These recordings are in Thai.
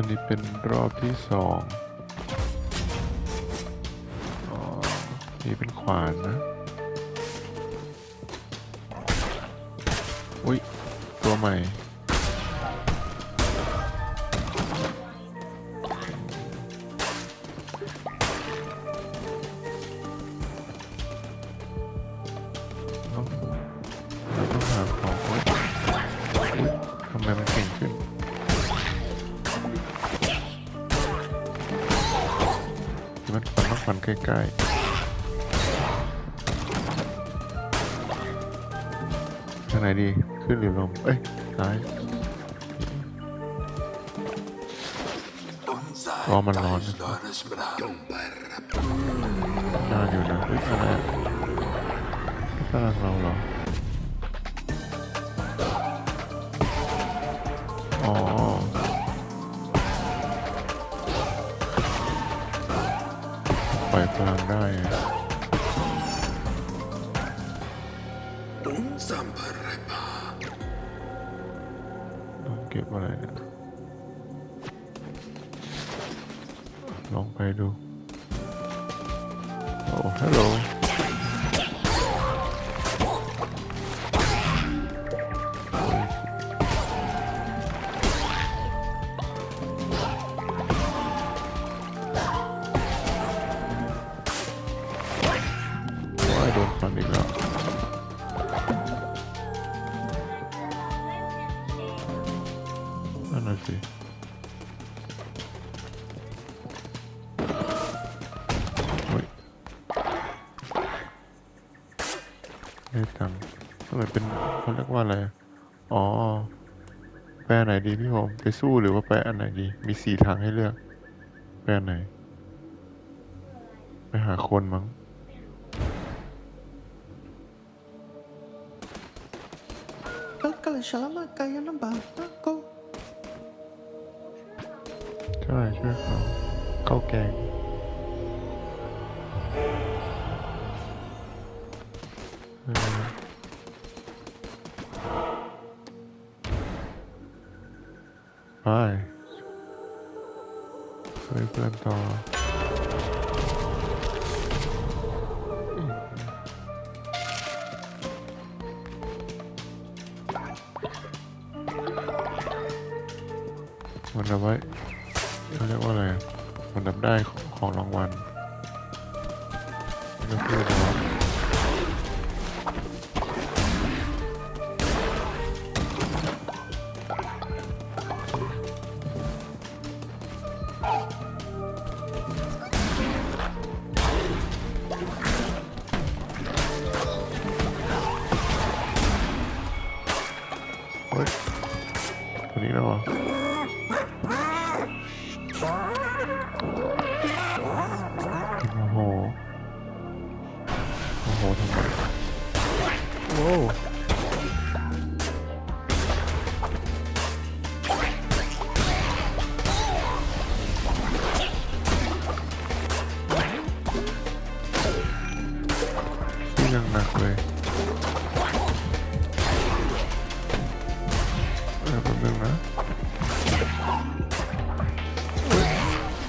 อันนี้เป็นรอบที่สองอ๋อนี่เป็นขวานนะ อุ้ย ตัวใหม่ มันฟันต้องฟันใกล้ๆทางไหนดีขึ้นหรือลงเอ้ยซ้ายรอมันร้อนนะนานอยู่นะเฮ้ยอะไรอะนี่พลังเราเหรอ ปล่อยพลังได้อะต้องเก็บอะไรเนี่ยลองไปดู โอ้ฮัลโหลายโดนฟันอีกแล้วนั่นน่ะสิเฮ้ยได้ตังค์ทำไมเป็นเขาเรียกว่าอะไร อ๋อ แปลไหนดีพี่ผมไปสู้หรือว่าแปลอันไหนดี มีสี่ทางให้เลือก แปลไหน ไปหาคนมั้ง Kal shalama kaya ng bata ko. ใช่ช่วยเขาเข้าวแมันจะไว้เขาเรียกว่าอะไรมันดับได้ของรางวัลก็คือรางวั นี่ยังหนักเลยเออแป๊บนึงนะ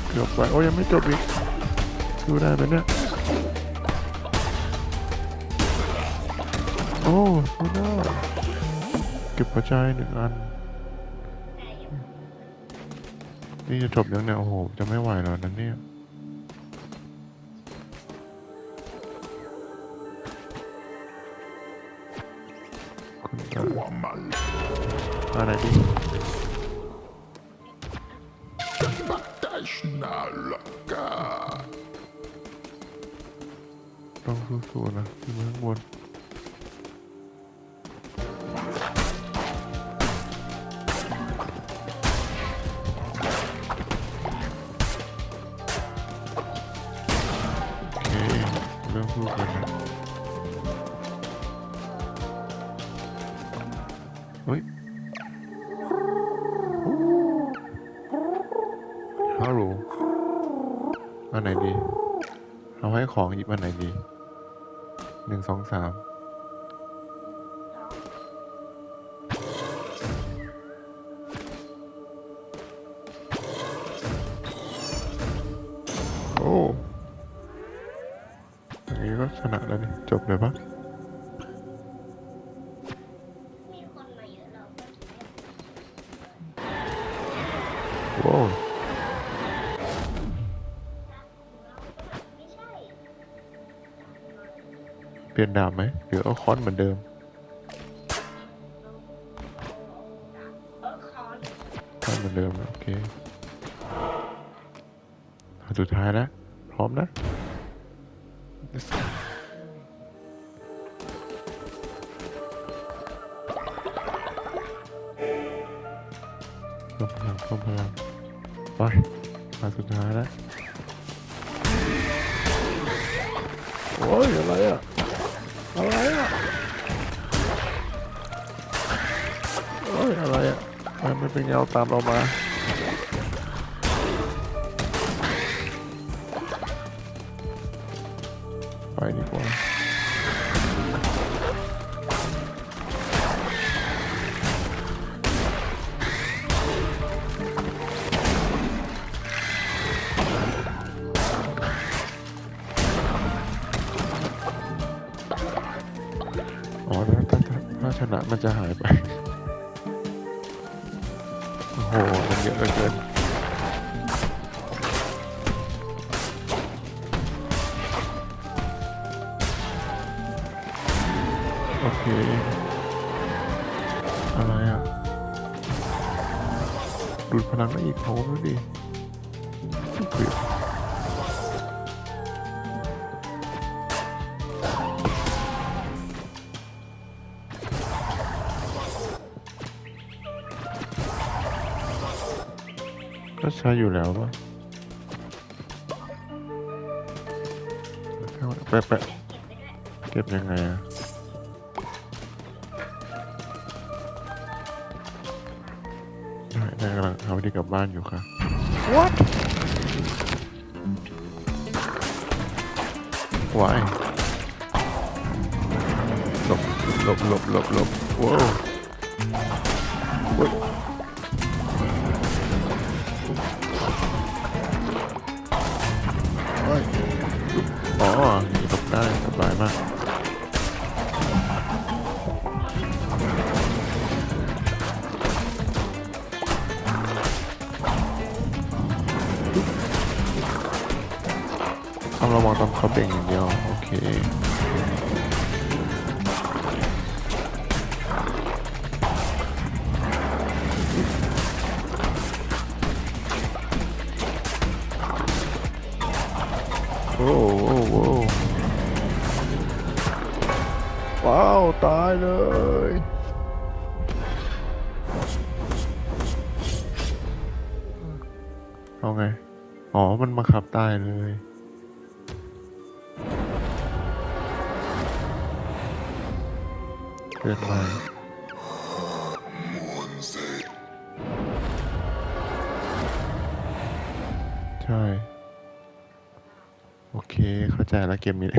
เกือบไปโอ้ยยังไม่จบอีกดูได้ไหมเนี่ย โอ้ดูได้เก็บหัวใจหนึ่งอัน นี่จะจบยังเนี่ย โอ้โห จะไม่ไหวแล้วนะเนี่ยคุณตาอะไรดี ต้องสู้ๆนะที่มาข้างบน เริ่มสู้กันนะเฮ้ยฮัลโหลอันไหนดี เราให้ของหยิบอันไหนดีหนึ่งสองสาม ชนะแล้วนี่จบเลยปะมีคนมาเยอะเราก็ถึงได้โว้วไม่ใช่เปลี่ยนดาบไหมหรือเอาค้อนเหมือนเดิมเออคอนค้อนเหมือนเดิมโอเคอันสุดท้ายแล้วพร้อมนะ Let's go เพิ่มพลังเพิ่มพลังไปมาสุดท้ายแล้วโอ้ยอะไรอะอะไรอะโอ้ยอะไรอะมันไม่เป็นเงาตามเรามาไปดีกว่า ถ้าถ้าชนะมันจะหายไป โอ้โห มันเยอะเหลือเกินโอเค อะไรอะ ดูดพลังได้อีกโหดูดิเฮ้ย ใช้อยู่แล้วป่ะแปะแปะเก็บไปด้วยเก็บยังไงอะได้ได้กำลังเอาที่กลับบ้านอยู่ค่ะ What วายหลบหลบหลบหลบหลบว้าว อ๋อหนีตกได้สบายมากต้องระวังตอนเขาเบ่งอย่างเดียว โอเค ตายเลย เอาไง อ๋อ มันมาขับตายเลย เกิดใหม่ใช่ โอเค เข้าใจแล้วเกมนี้